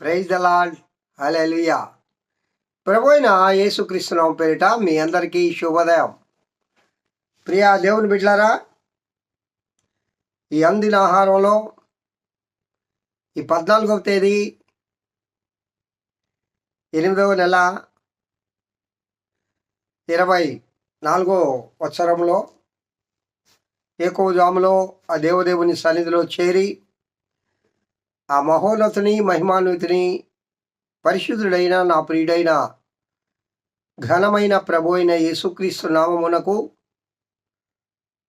Praise the lord hallelujah. ప్రభు అయిన పేరిట మీ అందరికీ శుభోదయం. ప్రియా దేవుని బిడ్లారా ఈ అందిన ఆహారంలో ఈ పద్నాలుగవ తేదీ ఎనిమిదవ నెల ఇరవై నాలుగో వత్సరంలో ఏకోజాములో ఆ దేవదేవుని సన్నిధిలో చేరి ఆ మహోన్నతుని మహిమాన్వితుని పరిశుద్ధుడైన నా ప్రియుడైన ఘనమైన ప్రభు అయిన యేసుక్రీస్తు నామమునకు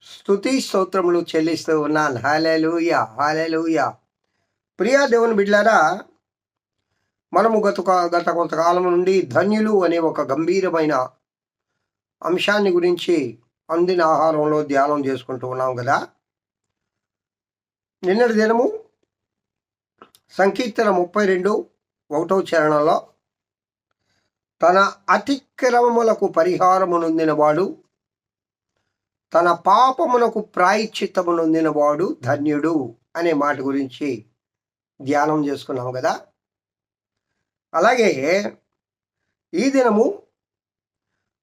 స్తుతి స్తోత్రములు చెల్లిస్తూ ఉన్నాను. హాలెలూయ హాలెలూయ ప్రియా దేవుని బిడ్లారా మనము గత గత కొంతకాలం నుండి ధన్యులు అనే ఒక గంభీరమైన అంశాన్ని గురించి అందిన ఆహారంలో ధ్యానం చేసుకుంటూ ఉన్నాం కదా. నిన్నటి దినము సంకీర్తన ముప్పై రెండు ఒకటవ చరణంలో తన అతిక్రమములకు పరిహారము నొందినవాడు తన పాపమునకు ప్రాయశ్చిత్తము నొందినవాడు ధన్యుడు అనే మాట గురించి ధ్యానం చేసుకున్నాం కదా. అలాగే ఈ దినము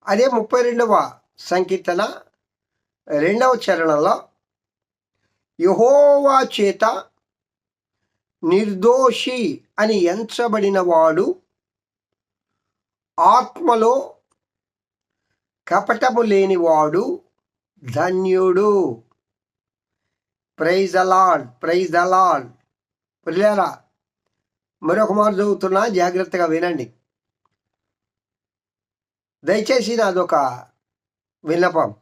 అదే ముప్పై రెండవ సంకీర్తన రెండవ చరణంలో యహోవా చేత నిర్దోషి అని ఎంచబడిన వాడు ఆత్మలో కపటము లేనివాడు ధన్యుడు. ప్రైజ్ అలాడ్ ప్రైజ్ అలాడ్ పిల్లరా మరొక మాట చదువుతున్నా జాగ్రత్తగా వినండి. దయచేసి నాదొక విన్నపం.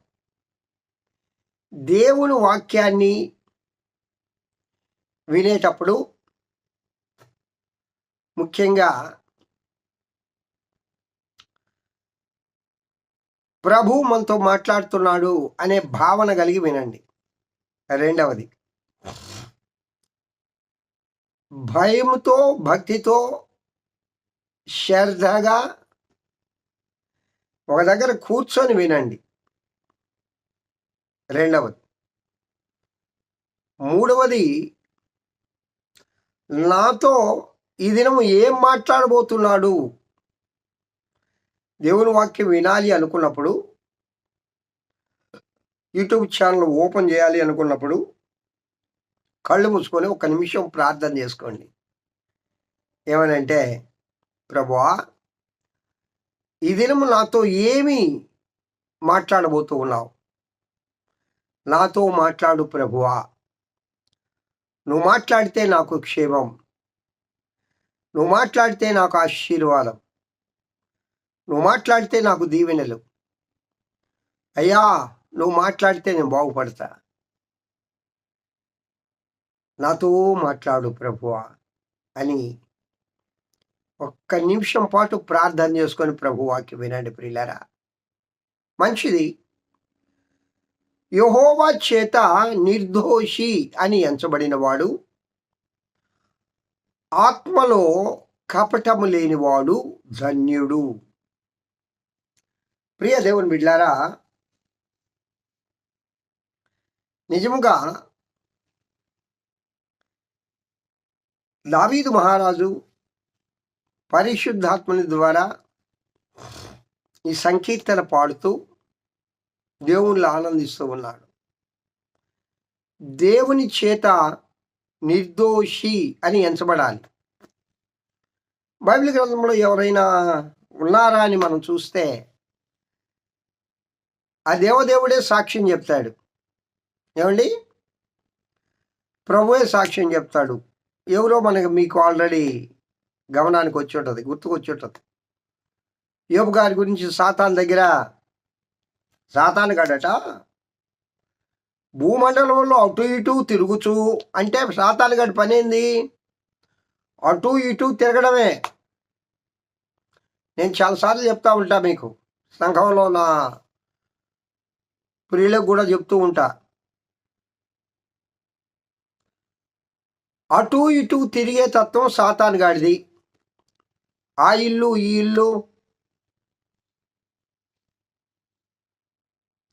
దేవుని వాక్యాన్ని వినేటప్పుడు ముఖ్యంగా ప్రభు మనతో మాట్లాడుతున్నాడు అనే భావన కలిగి వినండి. రెండవది భయముతో భక్తితో శ్రద్ధగా ఒక దగ్గర కూర్చొని వినండి. రెండవది మూడవది నాతో ఈ దినము ఏం మాట్లాడబోతున్నాడు? దేవుని వాక్యం వినాలి అనుకున్నప్పుడు యూట్యూబ్ ఛానల్ ఓపెన్ చేయాలి అనుకున్నప్పుడు కళ్ళు మూసుకొని ఒక నిమిషం ప్రార్థన చేసుకోండి. ఏమనంటే ప్రభువా ఈ దినము నాతో ఏమి మాట్లాడబోతూ ఉన్నావు? నాతో మాట్లాడు ప్రభువా. నువ్వు మాట్లాడితే నాకు క్షేమం. నువ్వు మాట్లాడితే నాకు ఆశీర్వాదం. నువ్వు మాట్లాడితే నాకు దీవెనలు. అయ్యా నువ్వు మాట్లాడితే నేను బాగుపడతా. నాతో మాట్లాడు ప్రభువా అని ఒక్క నిమిషం పాటు ప్రార్థన చేసుకొని ప్రభువాకి వినండి ప్రియులరా. మంచిది. యహోవా చేత నిర్దోషి అని ఎంచబడినవాడు ఆత్మలో కపటము లేనివాడు ధన్యుడు. ప్రియ దేవుని బిడ్లారా నిజముగా దావీదు మహారాజు పరిశుద్ధాత్మని ద్వారా ఈ సంకీర్తన పాడుతూ దేవుళ్ళు ఆనందిస్తూ ఉన్నాడు. దేవుని చేత నిర్దోషి అని ఎంచబడాలి. బైబిల్ గ్రంథంలో ఎవరైనా ఉన్నారా అని మనం చూస్తే ఆ దేవదేవుడే సాక్ష్యం చెప్తాడు. ఏమండి? ప్రభువే సాక్ష్యం చెప్తాడు. ఎవరో మనకి మీకు ఆల్రెడీ గమనానికి వచ్చి ఉంటుంది గుర్తుకొచ్చి ఉంటుంది. యోపు గారి గురించి సాతాన్ దగ్గర సాతాన్ గడట భూమండలంలో అటు ఇటు తిరుగుచు అంటే సాతాన్ గడి పని అటు ఇటు తిరగడమే. నేను చాలాసార్లు చెప్తా ఉంటా మీకు. సంఘంలో నా ప్రియులకు కూడా చెప్తూ ఉంటా. అటు ఇటు తిరిగే తత్వం సాతాను గాడిది. ఆ ఇల్లు ఈ ఇల్లు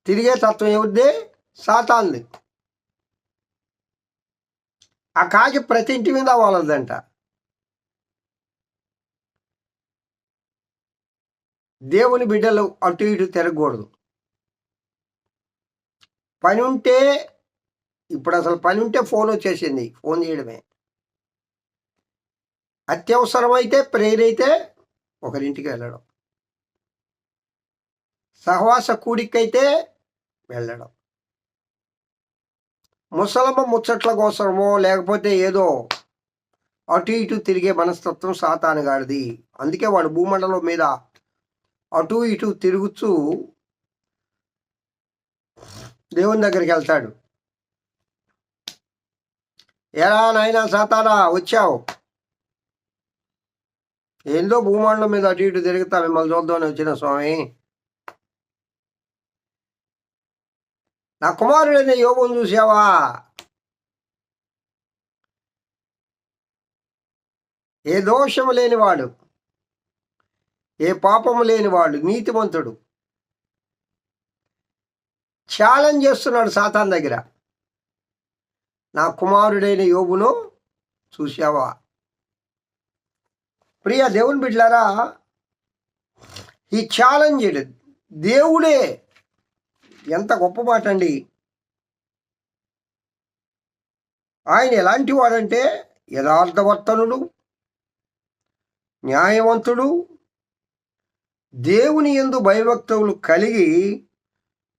తిరిగే తత్వం ఎవరిదే సాతాన్ని ఆ కాకి ప్రతి ఇంటి మీద వాళ్ళదంట దేవుని బిడ్డలు అటు ఇటు తిరగకూడదు. పని ఉంటే ఇప్పుడు అసలు పని ఉంటే ఫోన్ వచ్చేసింది ఫోన్ చేయడమే. అత్యవసరమైతే ప్రేయర్ అయితే ఒకరింటికి వెళ్ళడం. సహవాస కూడికైతే వెళ్ళడం. ముసలమ్మ ముచ్చట్ల కోసమో లేకపోతే ఏదో? అటు ఇటు తిరిగే మనస్తత్వం సాతానుగాడిది అందుకే వాడు భూమండలం మీద అటు ఇటు తిరుగుతూ దేవుని దగ్గరికి వెళ్తాడు. ఎలా నాయనా సాతానా వచ్చావు? ఏందో భూమండలం మీద అటు ఇటు తిరుగుతా మిమ్మల్ని చూద్దామని వచ్చిన స్వామి. నా కుమారుడైన యోగును చూసావా ఏ దోషము లేనివాడు ఏ పాపము లేనివాడు నీతిమంతుడు. ఛాలెంజ్ చేస్తున్నాడు సాతాన్ దగ్గర. నా కుమారుడైన యోగును చూసావా ప్రియ దేవుని బిడ్లారా ఈ ఛాలెంజ్ దేవుడే ఎంత గొప్ప మాట అండి ఆయన ఎలాంటి వాడంటే యథార్థవర్తనుడు న్యాయవంతుడు దేవుని ఎందు భయభక్తులు కలిగి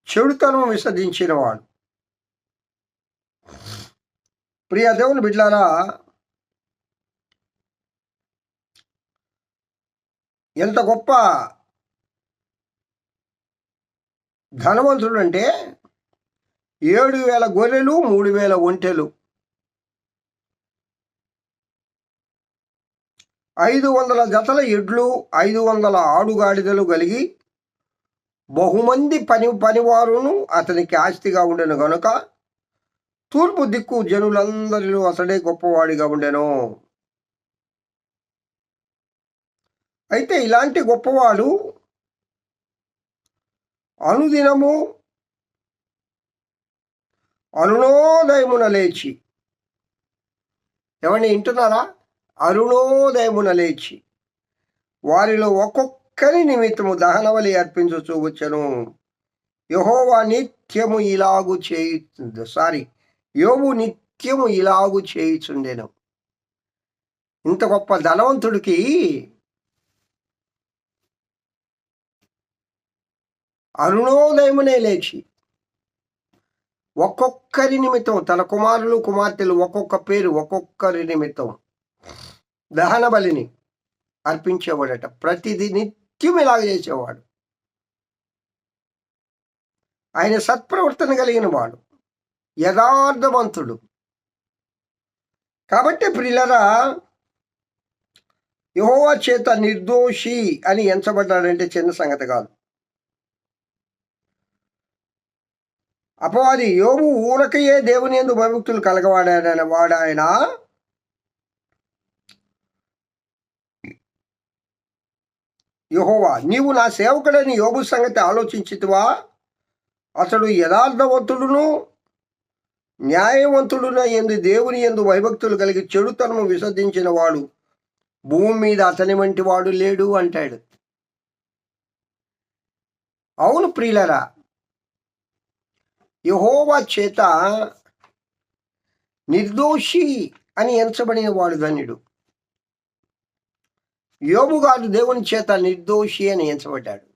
చెడుతనం విసర్జించినవాడు. ప్రియ దేవుని బిడ్లారా ఎంత గొప్ప ధనవంతుడు అంటే ఏడు వేల గొర్రెలు మూడు వేల ఒంటెలు. ఐదు వందల జతల ఎడ్లు ఐదు వందల ఆడుగాడిదలు కలిగి బహుమంది పని పనివారును అతనికి ఆస్తిగా ఉండెను గనుక తూర్పు దిక్కు జనులందరిలో అతడే గొప్పవాడిగా ఉండెను. అయితే ఇలాంటి గొప్పవాడు అనుదినము అరుణోదయమున లేచి ఎవరిని వింటున్నారా? అరుణోదయమున లేచి వారిలో ఒక్కొక్కరి నిమిత్తము దహనవలి అర్పించు వచ్చను. యహోవా నిత్యము ఇలాగు చేయి సారీ యోగు నిత్యము ఇలాగు చేయుచుండెను. ఇంత గొప్ప ధనవంతుడికి అరుణోదయమునే లేచి ఒక్కొక్కరి నిమిత్తం తన కుమారులు కుమార్తెలు ఒక్కొక్క పేరు ఒక్కొక్కరి నిమిత్తం దహన బలిని అర్పించేవాడట. ప్రతిది నిత్యం ఇలాగ చేసేవాడు. ఆయన సత్ప్రవర్తన కలిగిన వాడు. యథార్థవంతుడు కాబట్టి ప్రిలరా యహోవా చేత నిర్దోషి అని ఎంచబడ్డాడంటే చిన్న సంగతి కాదు. అపవాది యోగు ఊరకయే దేవుని ఎందు భయభక్తులు కలగవాడాడన వాడాయన యహోవా నీవు నా సేవకుడని యోగు సంగతి ఆలోచించితివా? అతడు యథార్థవంతుడును న్యాయవంతుడున ఎందు దేవుని ఎందు భయభక్తులు కలిగి చెడుతనము విసర్జించిన వాడు. భూమి మీద అతని వంటి వాడు లేడు అంటాడు. అవును ప్రియులరా యహోవా చేత నిర్దోషి అని ఎంచబడిన వాడు ధన్యుడు. యోబు గారు దేవుని చేత నిర్దోషి అని ఎంచబడ్డాడు.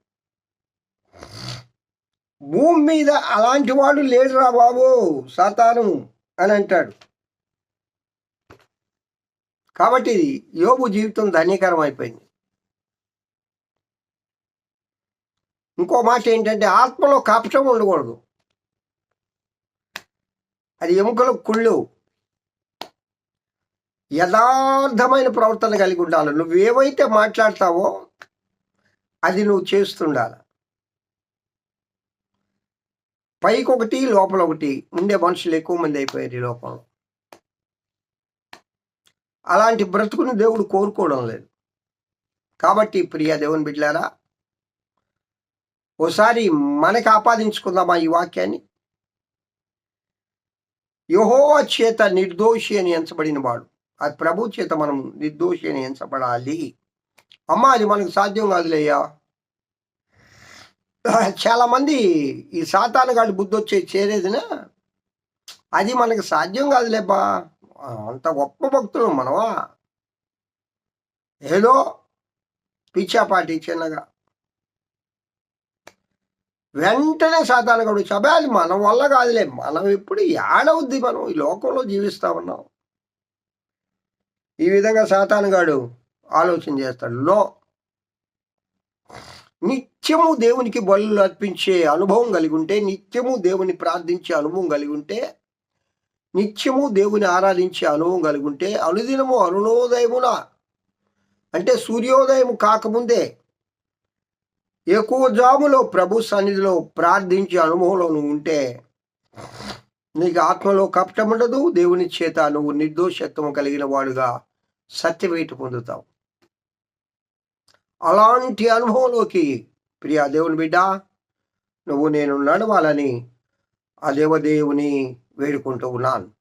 భూమి మీద అలాంటి వాడు లేడురా బాబు సాతాను అని అంటాడు. కాబట్టి యోబు జీవితం ధన్యకరం అయిపోయింది ఇంకో మాట ఏంటంటే ఆత్మలో కపటం ఉండకూడదు. అది ఎముకలు కుళ్ళు. యథార్థమైన ప్రవర్తన కలిగి ఉండాలి. నువ్వేవైతే మాట్లాడతావో అది నువ్వు చేస్తుండాలి. పైకి ఒకటి లోపల ఒకటి ఉండే మనుషులు ఎక్కువ మంది అయిపోయారు ఈ లోకంలో. అలాంటి బ్రతుకుని దేవుడు కోరుకోవడం లేదు. కాబట్టి ప్రియ దేవుని బిడ్డారా ఓసారి మనకి ఆపాదించుకుందామా ఈ వాక్యాన్ని? యహోవా చేత నిర్దోషి అని ఎంచబడిన వాడు అది ప్రభు చేత మనం నిర్దోషి అని ఎంచబడాలి. అమ్మ అది మనకు సాధ్యం కాదులేయ్యా. చాలామంది ఈ ఈ సాతానుగాడి బుద్ధి వచ్చే చేరేదినా అది మనకు సాధ్యం కాదులేబ్బా. అంత గొప్ప భక్తులు మనమా? ఏదో పిచ్చాపాటి చిన్నగా. వెంటనే సాతానుగాడు అది మన వల్ల కాదులే. మనం ఎప్పుడు ఏడవుద్ది మనం ఈ లోకంలో జీవిస్తా ఉన్నాం. ఈ విధంగా సాతానుగాడు ఆలోచన చేస్తాడు. లో నిత్యము దేవునికి బలు అర్పించే అనుభవం కలిగి ఉంటే నిత్యము దేవుని ప్రార్థించే అనుభవం కలిగి ఉంటే నిత్యము దేవుని ఆరాధించే అనుభవం కలిగి ఉంటే అనుదినము అరుణోదయమున అంటే సూర్యోదయం కాకముందే ఎక్కువ జాములో ప్రభు సన్నిధిలో ప్రార్థించే అనుభవంలో నువ్వు ఉంటే నీకు ఆత్మలో కపటం ఉండదు దేవుని చేత నువ్వు నిర్దోషత్వం కలిగిన వాడుగా సత్యవేట పొందుతావు. అలాంటి అనుభవంలోకి ప్రియా దేవుని బిడ్డ నువ్వు నేను నడవాలని ఆ దేవదేవుని వేడుకుంటూ ఉన్నాను.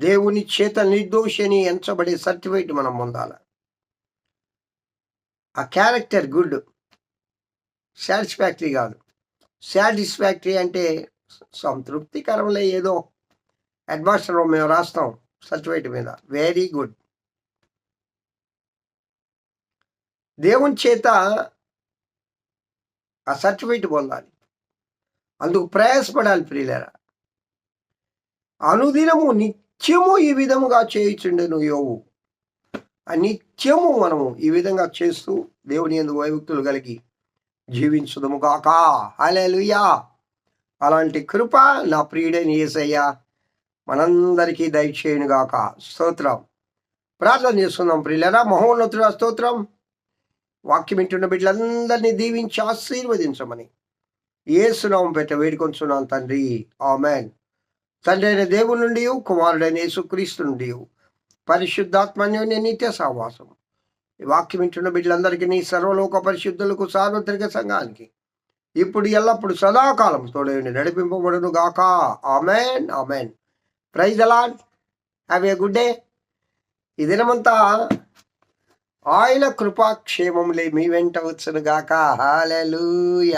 దేవుని చేత నిర్దోషిని ఎంచబడే సర్టిఫికేట్ మనం పొందాలి. ఆ క్యారెక్టర్ గుడ్. సాటిస్ఫాక్టరీ కాదు. సాటిస్ఫాక్టరీ అంటే సంతృప్తికరంలో ఏదో. అడ్మాస్టర్లో మేము రాస్తాం సర్టిఫికేట్ మీద. వెరీ గుడ్ దేవుని చేత ఆ సర్టిఫికేట్ పొందాలి. అందుకు ప్రయాసపడాలి ప్రియులరా. అనుదినము నిత్యము ఈ విధముగా చేయుచుండెను యోవు. ఆ నిత్యము మనము ఈ విధంగా చేస్తూ దేవుని ఎందుకు వైభక్తులు కలిగి జీవించుదము కాక హల్లెలూయా. అలాంటి కృప నా ప్రియుడైన ఏసయ్యా మనందరికీ దయచేయునుగాక. స్తోత్రం. ప్రార్థన చేస్తున్నాం ప్రియులరా మహోన్నతుడ స్తోత్రం. వాక్యం వింటున్న బిడ్డలందరినీ దీవించి ఆశీర్వదించమని. ఏసునామం పెట్ట వేడుకొంచున్నాను తండ్రి. ఆమెన్. తండ్రి అయిన దేవుడి నుండి కుమారుడైన యేసుక్రీస్తు నుండి పరిశుద్ధాత్మన్యోన్య నిత్య సహవాసం వాక్యం వింటున్న బిడ్డలందరికీ నీ సర్వలోక పరిశుద్ధులకు సార్వత్రిక సంఘానికి ఇప్పుడు ఎల్లప్పుడు సదాకాలం తోడేని నడిపింపబడును గాక. Amen amen. Praise the lord have a good day. ఈ దినమంతా ఆయన కృపాక్షేమములే మీ వెంట వచ్చును గాక. హాలూయ